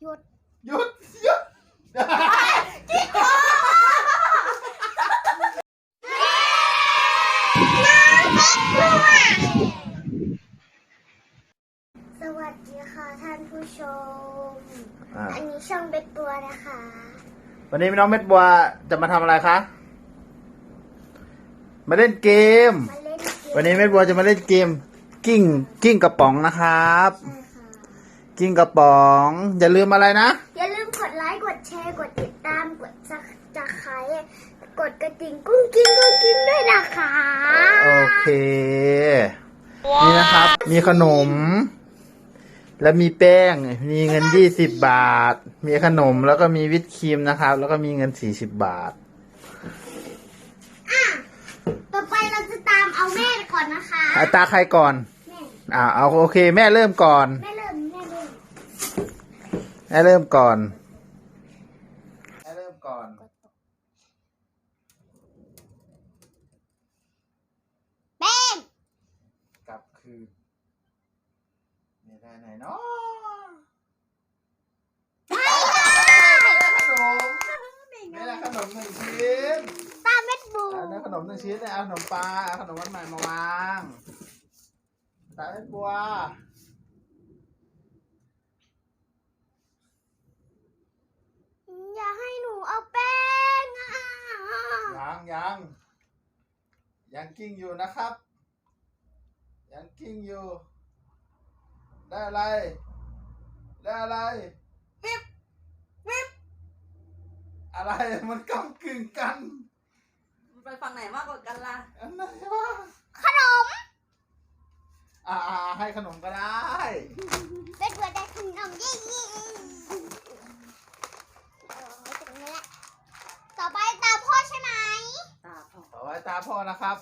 หยุดหยุดหยุดสวัสดีค่ะท่านผู้ชม อ่าอันนี้ช่องเป็นตัวนะคะวันนี้น้องเม็ดบัวจะมาทำอะไรคะ มาเล่นเกม มาเล่นเกมวันนี้เม็ดบัวจะมาเล่นเกม กิ้งกิ้งกระป๋องนะครับ ใช่ค่ะ กิ้งกระป๋อง อย่าลืมอะไรนะ อย่าลืมกดไลค์ กดแชร์ กดติดตาม กดซักจะไครกดกระดิ่งกุ้งกิ้งกุ้งกิ้งด้วยนะคะ โอเค นี่นะครับ มีขนม แล้วมีแป้ง มีเงินยี่สิบบาท มีขนมแล้วก็มีวิปครีมนะครับ แล้วก็มีเงินสี่สิบบาท อะ ต่อไปเราจะตามเอาแม่ก่อนนะคะอาตาใครก่อน แม่ อ่าเอาโอเค แม่เริ่มก่อน แม่เริ่มแม่เริ่ม แม่เริ่มก่อนแม่เริ่มก่อน แป้งกลับคืนไม่ได้ไหนเนาะไม่ได้ขนมไม่ได้ขนมหนึ่งชิ้นตามเม็ดบูอันนั้นขนมหนึ่งชิ้นเนี่ยเอาขนมปลาเอาขนมวันใหม่มาวางตาเม็ดบัว อย่าให้หนูเอาแป้งอะยังยังยังกิ้งอยู่นะครับ ยังกิ้งอยู่ ได้อะไร ได้อะไร วิบวิบอะไรมันกำกึ่งกันมันไปฝั่งไหนมากกว่ากันล่ะอันไหนวะขนม อ่าอ่าให้ขนมก็ได้ เป็นตัวได้ขนมยี่ยี่เออไว้ตรงนี้แหละต่อไปตามพ่อใช่ไหมตาพอต่อไปตาพ่อนะครับ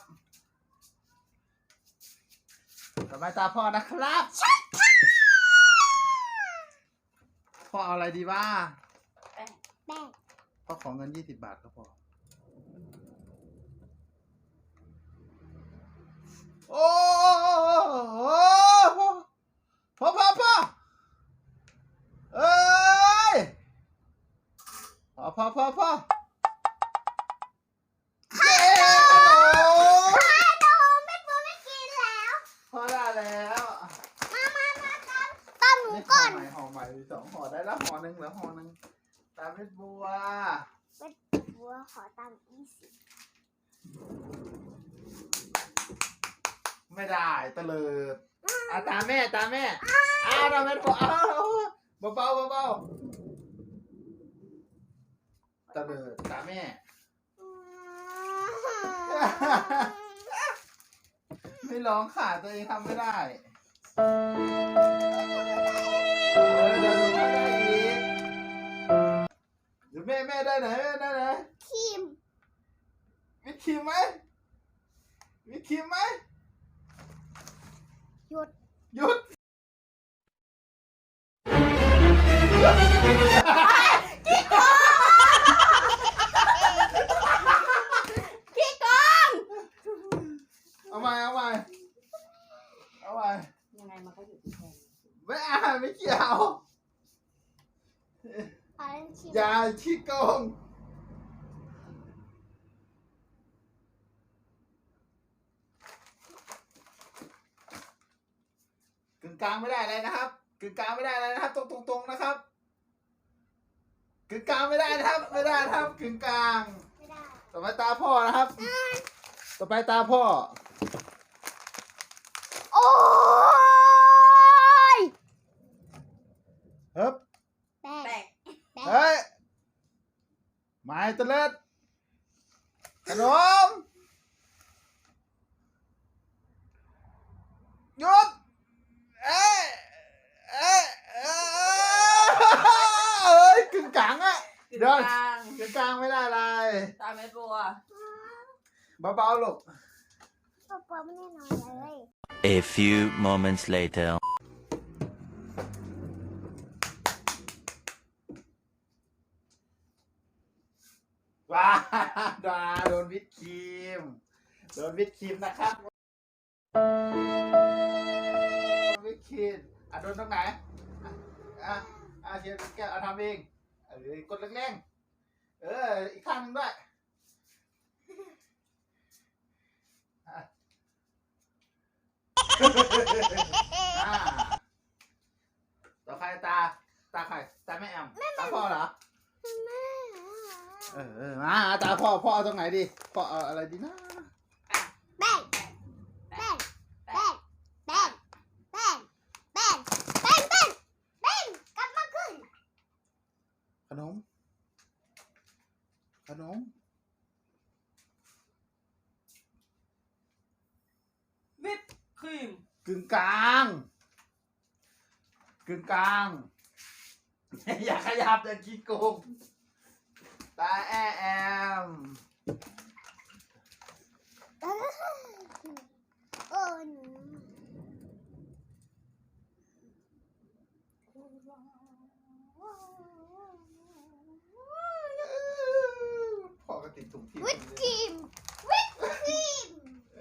ต่อไปตาพ่อนะครับ พ่อเอาอะไรดีบ้าแป้งแป้งพ่อขอเงินยี่สิบบาทก็พอ โอ้โหพ่อพ่อพ่อเอ้ยพ่อพ่อพ่อพ่อเย้ขนม ขนมไม่ปูไม่กินแล้ว พ่อได้แล้ว มามามาตามตามหนูก่อน ห่อใหม่ห่อใหม่สองห่อได้แล้วห่อหนึ่งเหลือห่อหนึ่งตามเพชรบัว เป็นบัวขอตามยี่สิบ ไม่ได้ตะเลิดอะตามแม่ตามแม่อ้าวตามเพชรบัวอ้าวเบาเบาเบาๆตะเลิดตามแม่ ไม่ร้องขาตัวเองทำไม่ได้ ทีมอย่าขี้โกงกึ่งกลางไม่ได้เลยนะครับ กึ่งกลางไม่ได้เลยนะครับ ตรงตรงๆนะครับ กึ่งกลางไม่ได้นะครับ ไม่ได้นะครับ กึ่งกลาง ไม่ได้ ต่อไปตาพ่อนะครับ ต่อไปตาพ่อ โอ้ย เฮ้บ แป้ง แป้ง แป้ง เฮ้ยไม้ตะเลิดขนมหยุดเอ้ยเอ้ยเอ้ย เอ้ยกึ่งกลางอะกึ่งเดี๋ยวกลางกึ่งกลางไม่ได้เลยตาเม็ดบัวเบาๆลูกปอปอไม่แน่นอนเลย A few moments later. ว้าดาโดนวิดครีม โดนวิดครีมนะครับโดนวิดครีมอะโดนตรงไหนอะ อะอะเชียร์แก้วเอาทำเองเออกดแรงๆเออ อีกข้างหนึ่งด้วยอะอ่าต่อใครตา ตาใครตาแม่แอมตาพ่อเหรอ แม่ เออเออมาตาพ่อพ่อเอาตรงไหนดีพ่อเอาอะไรดีนะ ขนม วิปครีมกึ่งกลาง กึ่งกลาง อย่าขยับอย่าขี้โกง ตาแอแอม โอ้หนู พ่อก็ติดถุงที่ วิปครีมวิปครีม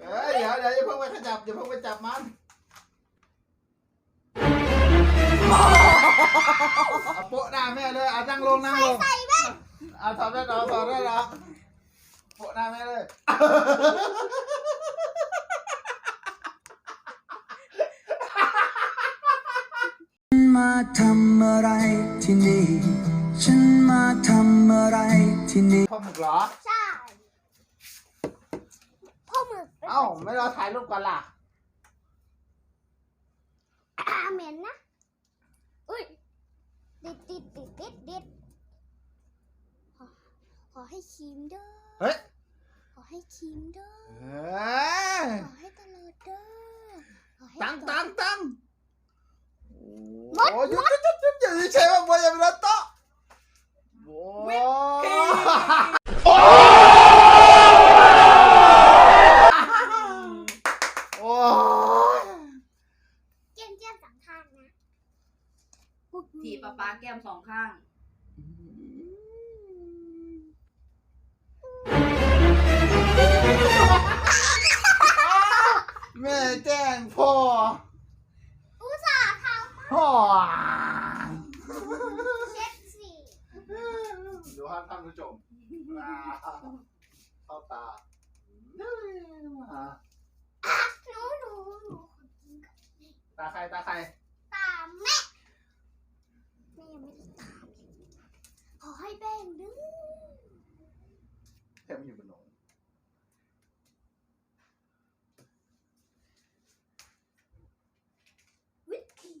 เอ้ยเดี๋ยวเดี๋ยวอย่าเพิ่ง ไปขยับอย่าเพิ่งไปจับมันเอาโปะหน้าแม่เลยเอานั่งลงนั่งลงเอาถอดได้หรอถอดได้หรอโปะหน้าแม่เลยมาทำอะไรที่นี่ ฉันมาทำอะไรที่นี่พ่อหมึกเหรอ ใช่พ่อหมึก เป็นเอ้าไม่รอถ่ายรูปก่อนล่ะอาเหม็นนะ อุ้ยดิดดิดดิดดิดดิดขอขอให้ครีมเด้อเฮ้ยขอให้ครีมเด้อเฮ้ยขอให้ตลอดเด้อขอให้ตังตลตัอดงตังมดโอ้ยหยุดหยุดหยุดหยุดอย่าใช้ว่าบอยอย่าไปรถโต๊ะโอ้ครีม โอ้ย เจียมเจียมสังข้างนะ ถีบป๊าป๊าแก้มสองข้าง แม่แจ้งพ่ออุตส่าห์ทพ่อำเช็ดสิดูครับท่านผู้ชมว้าวเข้าตานี่มาหนูหนูหนูขอกินก่อนตาใครตาใคร ตามแม่แม่ยังไม่ได้ตามเลยขอให้แป้งเด้อ แค่ไม่อยู่บนหนง วิปครีม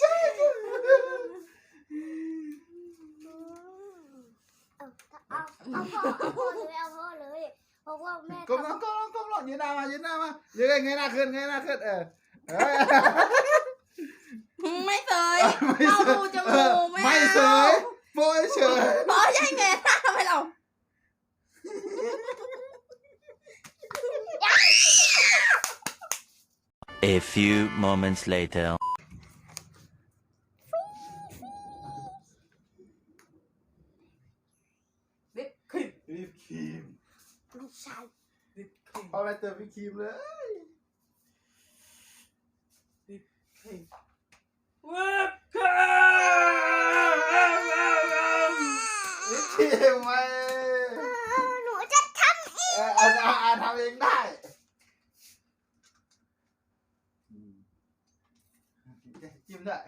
ใช่ เอาเอาเอาพ่อเอาพ่อเลยเอาพ่อเลยเพราะว่าแม่ ก้มลงก้มลงก้มลงยืนหน้ามายืนหน้ามา ยืนเงยหน้าขึ้นเงยหน้าขึ้นเออเออไม่เสยไม่เอาเสดูยจมูกไม่ไม่เสเอายโปรยเฉยเพราะใช่ไงหน้าไม่เรา A few moments later. วิปครีมวิปครีมไม่ใช่วิปครีมเอาอะไรเติมวิปครีมเลย ทีมวิปครีมไหมหนูจะทำเอง เอาเอาเอาทำเองได้ จิ้มด้วย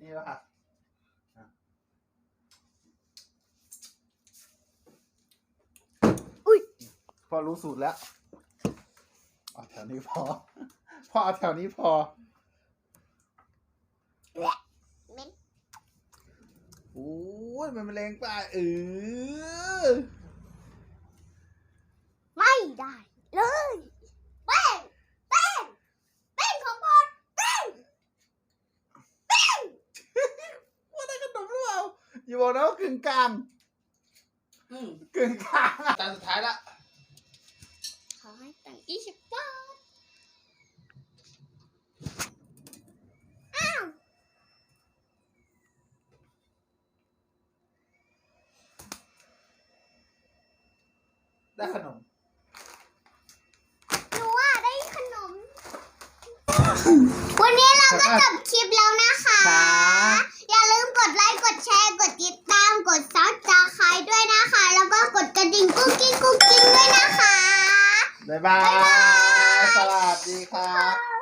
นี่ป่ะครับพอรู้สูตรแล้วเอาแถวนี้พอ พอเอาแถวนี้พอ เม็นโอ้ยมันเป็นแรงไปเออไม่ได้ เลยแป้งแป้งแป้งของบอลแป้งว่าได้ขนมหรือเปล่าอย่าบอกนะว่ากึ่งกลางอืมกึ่งกลางจานสุดท้ายละขอให้ตังค์ยี่สิบบาทอ้าว ได้ขนม หนูว่าได้ขวันนี้เราก็จบคลิปแล้วนะคะค่ะอย่าลืมกดไลค์ กดแชร์ กดติดตาม กดซับสไครต์ด้วยนะคะ แล้วก็กดกระดิ่งกุ๊กกิ๊งกุ๊กกิ๊งด้วยนะคะบ๊ายบาย สวัสดีครับ